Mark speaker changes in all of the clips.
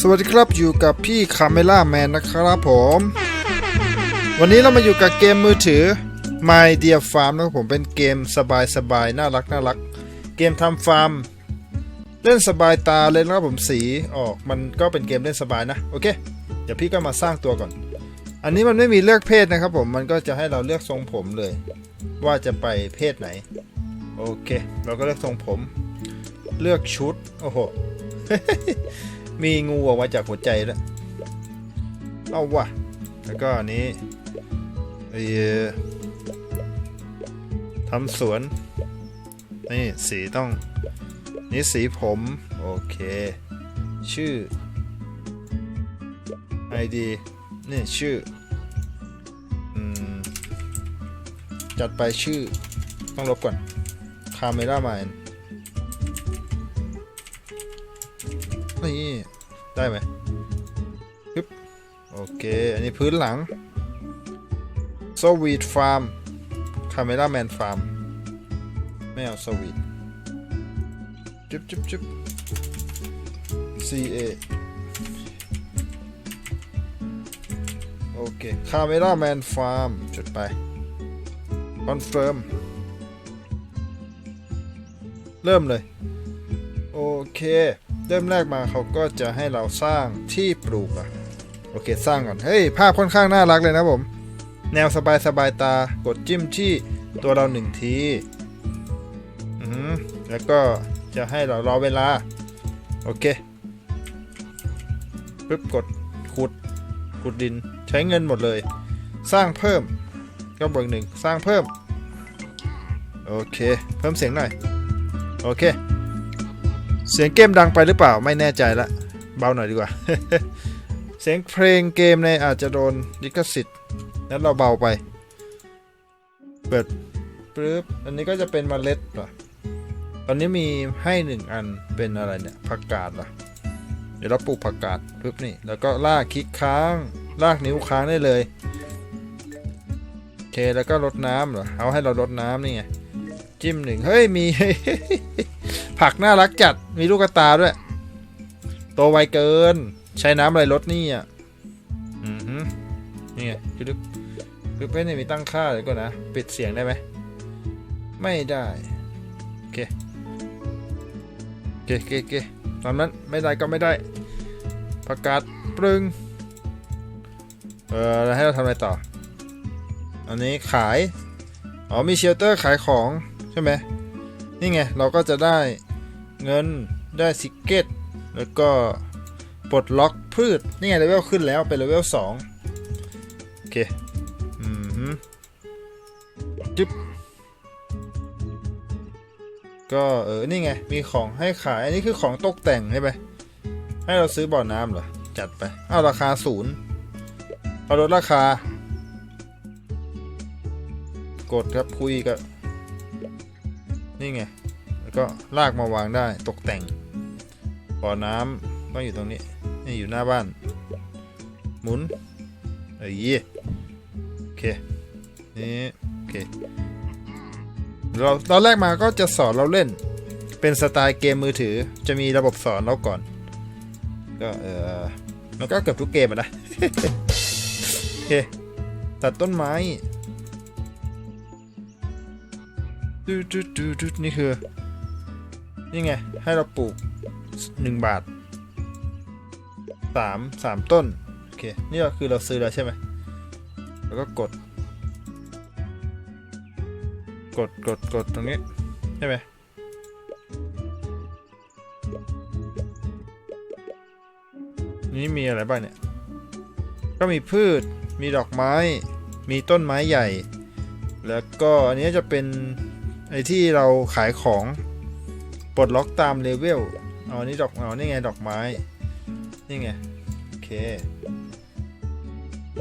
Speaker 1: สวัสดีครับอยู่กับพี่คาเมล่าแมนนะครับผม วันนี้เรามาอยู่กับเกมมือถือ My Dear Farm นะครับผมเป็นเกมสบายๆน่ารักน่ารัก เกมทำฟาร์ม เล่นสบายตาเลยนะครับผมสีออกมันก็เป็นเกมเล่นสบายนะ โอเค เดี๋ยวพี่ก็มาสร้างตัวก่อน อันนี้มันไม่มีเลือกเพศนะครับผม มันก็จะให้เราเลือกทรงผมเลย ว่าจะไปเพศไหน โอเค เราก็เลือกทรงผม เลือกชุด โอ้โห มีงูออกมาจากหัวใจแล้วเอาว่ะ แล้วก็อันนี้เออทำสวน นี่สีต้อง นี่สีผม โอเค ชื่อ ID นี่ชื่ออืมจัดไปชื่อต้องลบก่อนคาเมล่าแมนนี่ได้ไหมปึ๊บโอเค อันนี้พื้นหลังสวีทฟาร์มคาเมล่าแมนฟาร์มไม่เอาสวีทจุ๊บจุ๊บจุ๊บ C เคคาเมล่าแมนฟาร์มจุดไปคอนเฟิร์มเริ่มเลย โอเค เริ่มแรกมาเขาก็จะให้เราสร้างที่ปลูกอะโอเคสร้างก่อน เฮ้ย ภาพค่อนข้างน่ารักเลยนะผม แนวสบายสบายตากดจิ้มที่ตัวเราหนึ่งทีอือหือแล้วก็จะให้เรารอเวลา โอเคปึ๊บกดขุดขุดดิน ใช้เงินหมดเลย สร้างเพิ่มก็บอร์หนึ่งสร้างเพิ่ม โอเค เพิ่มเสียงหน่อย โอเค เสียงเกมดังไปหรือเปล่าไม่แน่ใจละ เบาหน่อยดีกว่า เสียงเพลงเกมในอาจจะโดนลิขสิทธิ์นั้นเราเบาไป เปิดปึ๊บอันนี้ก็จะเป็นเมล็ดเหรอตอนนี้มีให้หนึ่งอันเป็นอะไรเนี่ยผักกาดเหรอเดี๋ยวเราปลูกผักกาดปึ๊บนี่ แล้วก็ลากคลิกค้าง ลากนิ้วค้างได้เลยโอเคแล้วก็รดน้ำเหรอเอาให้เรารดน้ำนี่ไงจิ้มหนึ่งเฮ้ยมี ผักน่ารักจัดมีลูกกระตาด้วย โตไวเกิน ใช้น้ำอะไรลดนี่อะอือฮึนี่ไงคือลึกคือไม่ได้มีตั้งค่าเลยก่อนนะปิดเสียงได้ไหมไม่ได้เคโอเคโอเคโอเคตามนั้นไม่ได้ก็ไม่ได้ประกาศปรึง เออแล้วให้เราทำอะไรต่อ อันนี้ขาย อ๋อมีเชลเตอร์ขายของใช่ไหมนี่ไง เราก็จะได้เงินได้ซิกเก็ต แล้วก็ปลดล็อกพืช นี่ไงเลเวลขึ้นแล้วเป็นเลเวล2โอเค อืมฮึจึ๊บก็เออ นี่ไง มีของให้ขาย อันนี้คือของตกแต่งใช่ไหมให้เราซื้อบ่อน้ำเหรอ จัดไป อ้าวราคาศูนย์ เอาลดราคา กดครับคุยกับ นี่ไง แล้วก็ลากมาวางได้ตกแต่งบ่อน้ำต้องอยู่ตรงนี้นี่อยู่หน้าบ้าน หมุนเอ้ยโอเค นี่โอเคเราตอนแรกมาก็จะสอนเราเล่น เป็นสไตล์เกมมือถือ จะมีระบบสอนเราก่อน ก็เออมันก็เกือบทุกเกมนะ เค ตัดต้นไม้ดูดูดูดูนี่คือ นี่ไง ให้เราปลูกหนึ่งบาทสามสามต้น โอเค นี่ก็คือเราซื้อแล้วใช่ไหม แล้วก็กด กดกดกดตรงนี้ ใช่ไหมนี่มีอะไรบ้างเนี่ย ก็มีพืช มีดอกไม้ มีต้นไม้ใหญ่ แล้วก็อันนี้จะเป็นไอที่เราขายของปลดล็อกตามเลเวลเอาอันนี้ดอกเอานี่ไงดอกไม้ นี่ไง โอเค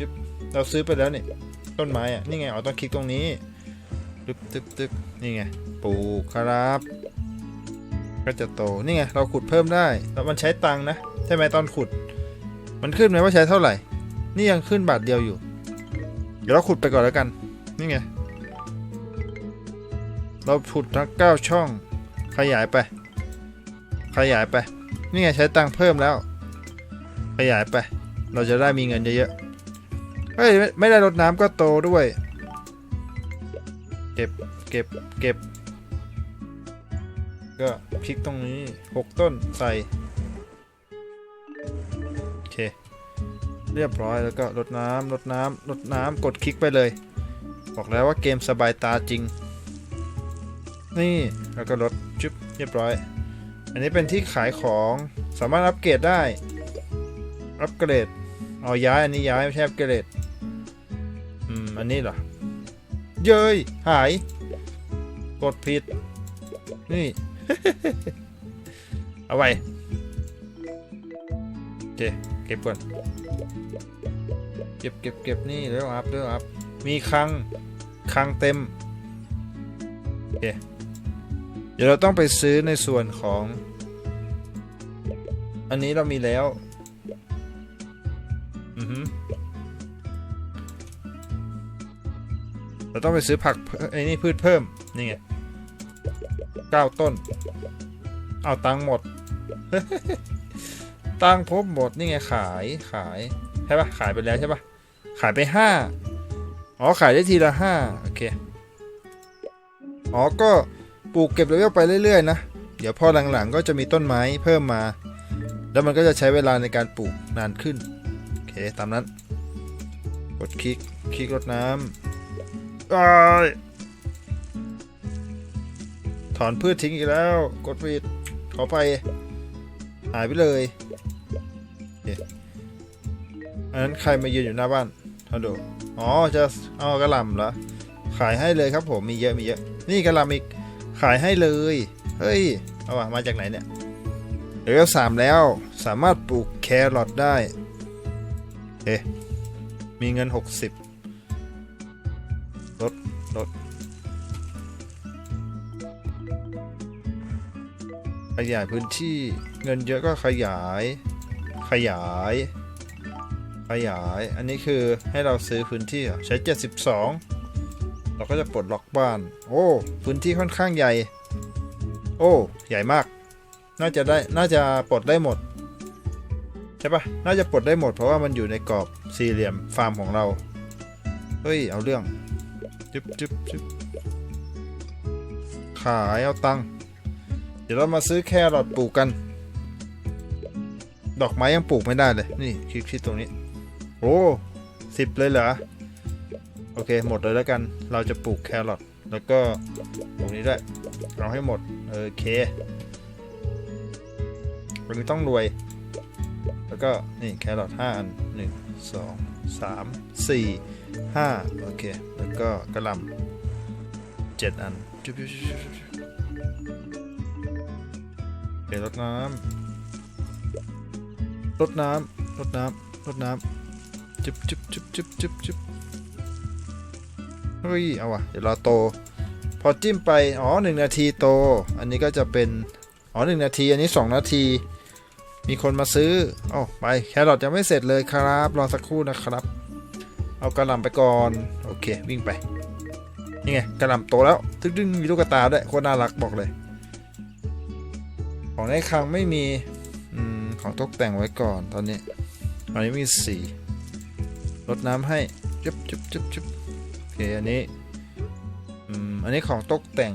Speaker 1: ยึบเราซื้อไปแล้วนี่ต้นไม้อะนี่ไงอ๋อต้องคลิกตรงนี้ตึ๊บตึ๊บตึ๊บนี่ไงปลูกครับ ก็จะโต นี่ไง เราขุดเพิ่มได้ แล้วมันใช้ตังนะ ใช่ไหมตอนขุด มันขึ้นไหมว่าใช้เท่าไหร่ นี่ยังขึ้นบาทเดียวอยู่ เดี๋ยวเราขุดไปก่อนแล้วกัน นี่ไง เราขุดทั้งเก้าช่อง ขยายไป ขยายไป นี่ไงใช้ตังค์เพิ่มแล้ว ขยายไป เราจะได้มีเงินเยอะๆเฮ้ยไม่ได้รดน้ำก็โตด้วย เก็บ เก็บ เก็บ ก็คลิกตรงนี้หกต้นใส่ เรียบร้อยแล้วก็รดน้ำรดน้ำรดน้ำกดคลิกไปเลย บอกแล้วว่าเกมสบายตาจริง นี่แล้วก็ลดจุ๊บเรียบร้อย อันนี้เป็นที่ขายของสามารถอัปเกรดได้อัปเกรดเอาย้ายอันนี้ย้ายไม่ใช่อัปเกรดอืมอันนี้เหรอเย้ยหาย กดผิด นี่ เอาไว้โอเคเก็บก่อน เก็บเก็บเก็บนี่เร็วอัพเร็วอัพมีคังคังเต็มโอเคเดี๋ยวเราต้องไปซื้อในส่วนของ อันนี้เรามีแล้วอือฮึเราต้องไปซื้อผักไอ้นี่พืชเพิ่ม นี่ไงเก้าต้น เอาตังค์หมด ตังพบหมดนี่ไงขายขายใช่ปะขายไปแล้วใช่ปะขายไปห้าอ๋อขายได้ทีละห้าโอเคอ๋อก็ปลูกเก็บเลเวลไปเรื่อยๆนะเดี๋ยวพอหลังๆก็จะมีต้นไม้เพิ่มมา แล้วมันก็จะใช้เวลาในการปลูกนานขึ้นโอเคตามนั้นกดคลิกคลิกรดน้ำอ้ายถอนพืชทิ้งอีกแล้ว กดปิดขอไปหายไปเลย เคอันนั้นใครมายืนอยู่หน้าบ้านฮัลโหลอ๋อจะเอากระลำเหรอขายให้เลยครับผมมีเยอะมีเยอะ นี่กระลำอีกขายให้เลยเฮ้ยเอาว่ะมาจากไหนเนี่ยเลเวลสามแล้วสามารถปลูกแครอทได้เอ๊ะมีเงิน 60ลดลดขยายพื้นที่เงินเยอะก็ขยาย ขยาย ขยาย อันนี้คือให้เราซื้อพื้นที่เหรอใช้ 72 เราก็จะปลดล็อกบ้าน โอ้ พื้นที่ค่อนข้างใหญ่ โอ้ ใหญ่มาก น่าจะได้ น่าจะปลดได้หมด ใช่ปะน่าจะปลดได้หมดเพราะว่ามันอยู่ในกรอบสี่เหลี่ยมฟาร์มของเรา เฮ้ย เอาเรื่องจึ๊บจึ๊บจึ๊บขายเอาตังค์ เดี๋ยวเรามาซื้อแครอทปลูกกัน ดอกไม้ยังปลูกไม่ได้เลย นี่คลิกที่ตรงนี้ โอ้สิบเลยเหรอ โอเค หมดเลยแล้วกัน เราจะปลูกแครอท แล้วก็ตรงนี้ด้วยเอาให้หมด โอเควันนี้ต้องรวย แล้วก็ นี่แครอทห้าอันหนึ่งสองสามสี่ห้าโอเค แล้วก็กระลำเจ็ดอันจุ๊บจุ๊บจุ๊บจุ๊บจุ๊บโอเครดน้ำ รดน้ำรดน้ำรดน้ำจุบจุบจุบจุบจุบจุบเฮ้ย เอาวะเดี๋ยวรอโต พอจิ้มไป อ๋อหนึ่งนาทีโต อันนี้ก็จะเป็น อ๋อหนึ่งนาที อันนี้สองนาที มีคนมาซื้ออ๋อไป แครอทยังไม่เสร็จเลยครับ รอสักครู่นะครับ เอากระหล่ำไปก่อน โอเค วิ่งไป นี่ไง กระหล่ำโตแล้วทึกดึงมีลูกกตาด้วย โคตรน่ารักบอกเลย ของในคลังไม่มี ของตกแต่งไว้ก่อนตอนนี้อันนี้มีสีรดน้ำให้จุ๊บจุ๊บจุ๊บจุ๊บโอเคอันนี้อืมอันนี้ของตกแต่ง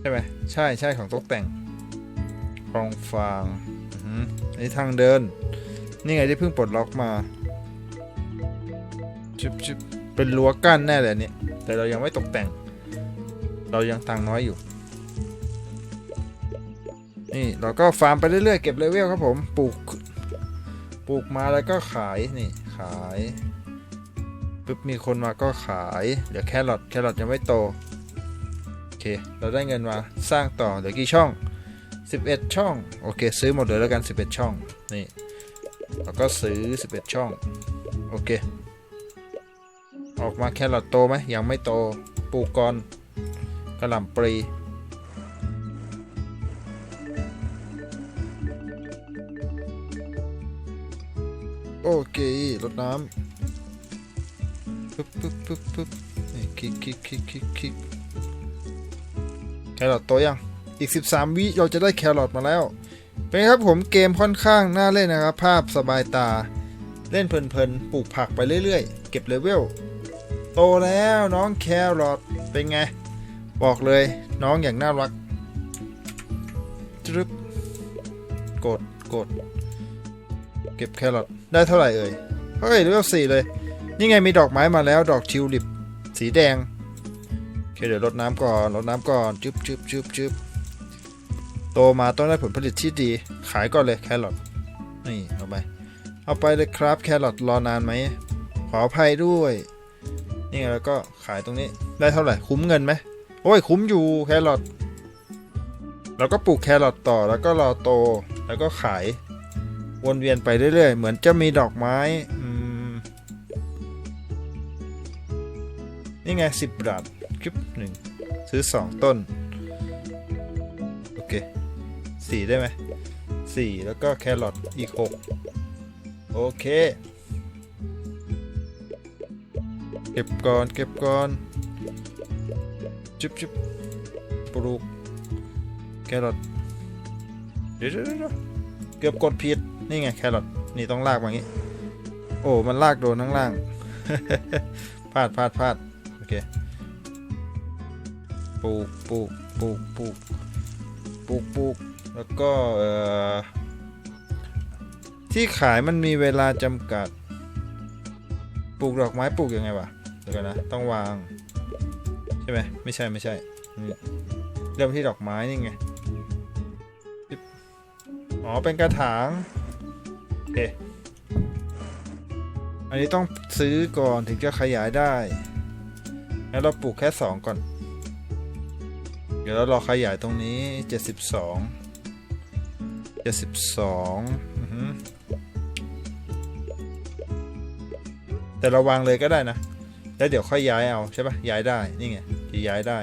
Speaker 1: ใช่ไหมใช่ใช่ของตกแต่งกองฟางอืมอันนี้ทางเดิน นี่ไงที่เพิ่งปลดล็อกมาจุบจุบเป็นรั้วกั้นแน่เลยอันนี่แต่เรายังไม่ตกแต่ง เรายังตังน้อยอยู่ นี่เราก็ฟาร์มไปเรื่อยๆเก็บเลเวลครับผมปลูกปลูกมาแล้วก็ขายนี่ขายปุ๊บมีคนมาก็ขายเหลือแครอทแครอทยังไม่โตโอเคเราได้เงินมาสร้างต่อเหลือกี่ช่อง 11 ช่องโอเคซื้อหมดเลยแล้วกัน 11 ช่องนี่เราก็ซื้อ 11 ช่องโอเคออกมาแครอทโตไหมยังไม่โตปลูกก่อนกระหล่ำปลี เครดน้ำปึ๊บปึ๊บปึ๊บปึ๊บนี่คลิกคลิกคลิกคลิกคลิกแครอทโตยังอีก 13 วิเราจะได้แครอทมาแล้ว เป็นไงครับผมเกมค่อนข้างน่าเล่นนะครับ ภาพสบายตา เล่นเพลินๆปลูกผักไปเรื่อยๆ เก็บเลเวลโตแล้วน้องแครอทเป็นไง บอกเลยน้องอย่างน่ารักจึ๊บกดกด เก็บแครอทได้เท่าไหร่เอ่ย เฮ้ยเลเวลสี่เลย นี่ไงมีดอกไม้มาแล้วดอกทิวลิป สีแดงโอเคเดี๋ยวรดน้ำก่อนรดน้ำก่อนจึ๊บจึ๊บจึ๊บจึ๊บโตมาต้องได้ผลผลิตที่ดี ขายก่อนเลยแครอทนี่เอาไป เอาไปเลยครับแครอทรอนานไหม ขออภัยด้วย นี่ไงแล้วก็ขายตรงนี้ได้เท่าไหร่คุ้มเงินไหมโอ้ยคุ้มอยู่แครอทแล้วก็ปลูกแครอทต่อแล้วก็รอโตแล้วก็ขาย วนเวียนไปเรื่อยๆ เหมือนจะมีดอกไม้นี่ไงสิบบาทคลิปหนึ่งซื้อสองต้น โอเคสี่ได้ไหมสี่แล้วก็แครอทอีกหกโอเค เก็บก่อนเก็บก่อนจุ๊บจุ๊บปลูกแครอทเดี๋ยวเดี๋ยวเดี๋ยวเกือบกดผิด นี่ไงแครอทนี่ต้องลากมางี้ โอ้มันลากโดนข้างล่างพลาดพลาดพลาดโอเคปลูกปลูกปลูกปลูกปลูกปลูกแล้วก็เอ่อที่ขายมันมีเวลาจำกัด ปลูกดอกไม้ปลูกยังไงวะเดี๋ยวกันนะต้องวาง ใช่ไหมไม่ใช่ไม่ใช่เริ่มที่ดอกไม้นี่ไงอ๋อเป็นกระถาง เค อันนี้ต้องซื้อก่อนถึงจะขยายได้งั้นเราปลูกแค่ 2 ก่อน เดี๋ยวเรารอขยายตรงนี้ 72 72อือหือแต่เราวางเลยก็ได้นะ แล้วเดี๋ยวค่อยย้ายเอาใช่ปะย้ายได้ นี่ไงจะย้ายได้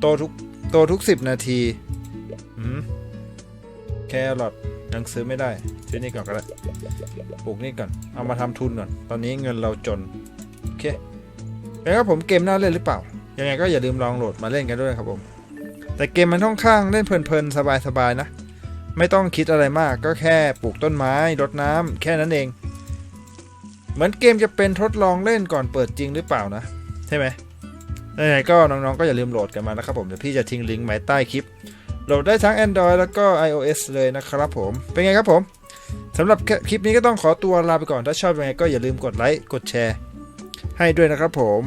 Speaker 1: โตทุกโตทุก 10 นาทีอืมแครอท ยังซื้อไม่ได้ซื้อนี่ก่อนก็ได้ปลูกนี่ก่อน เอามาทำทุนก่อน ตอนนี้เงินเราจน โอเคเป็นครับผมเกมน่าเล่นหรือเปล่า ยังไงก็อย่าลืมลองโหลดมาเล่นกันด้วยครับผม แต่เกมมันค่อนข้างเล่นเพลินๆ สบายๆนะ ไม่ต้องคิดอะไรมากก็แค่ปลูกต้นไม้รดน้ำแค่นั้นเอง เหมือนเกมจะเป็นทดลองเล่นก่อนเปิดจริงหรือเปล่านะ ใช่ไหมยังไงก็น้องๆก็อย่าลืมโหลดกันมานะครับผม เดี๋ยวพี่จะทิ้งลิงก์ไว้ใต้คลิป โหลดได้ทั้ง Android แล้วก็ iOS เลยนะครับผม เป็นไงครับผมสำหรับคลิปนี้ก็ต้องขอตัวลาไปก่อนถ้าชอบยังไงก็อย่าลืมกดไลค์กดแชร์ ให้ด้วยนะครับผม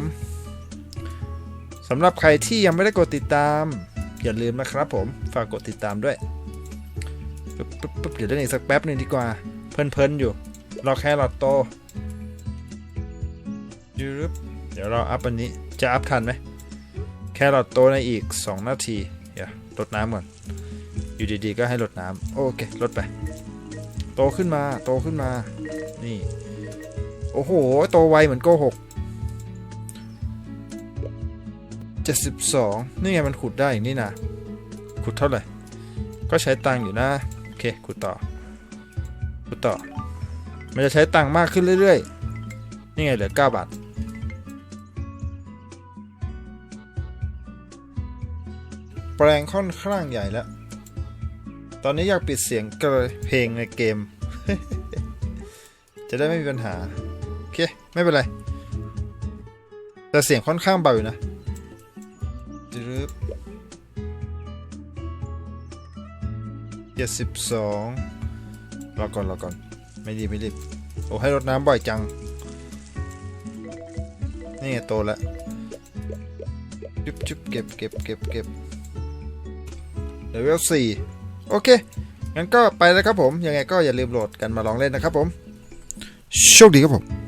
Speaker 1: สำหรับใครที่ยังไม่ได้กดติดตาม อย่าลืมนะครับผมฝากกดติดตามด้วยปึ๊บเดี๋ยวเล่นอีกสักแป๊บหนึ่งดีกว่า เพลินๆอยู่รอแค่รอโตยืบเดี๋ยวเราอัพอันนี้จะอัพทันไหมแค่รอโตในอีก 2 นาที เดี๋ยวลดน้ำก่อน อยู่ดีๆก็ให้ลดน้ำโอเคลดไป โตขึ้นมา โตขึ้นมา นี่ โอ้โห โตไวเหมือนโกหก72 นี่ไงมันขุดได้อย่างนี้นะ ขุดเท่าไหร่ ก็ใช้ตังอยู่นะ โอเค ขุดต่อ ขุดต่อ มันจะใช้ตังมากขึ้นเรื่อยๆ นี่ไงเหลือ 9 บาท ปลงค่อนข้างใหญ่แล้ว ตอนนี้อยากปิดเสียงเพลงในเกม จะได้ไม่มีปัญหา โอเค ไม่เป็นไร แต่เสียงค่อนข้างเบาอยู่นะจึ๊บเจ็ดสิบสองรอก่อนรอก่อน ไม่รีไม่รีบ โอ้ให้รดน้ำบ่อยจัง นี่โตแล้วจุ๊บจุ๊บเก็บเก็บเก็บเก็บ เลเวล4โอเค งั้นก็ไปแล้วครับผม ยังไงก็อย่าลืมโหลดกันมาลองเล่นนะครับผม โชคดีครับผม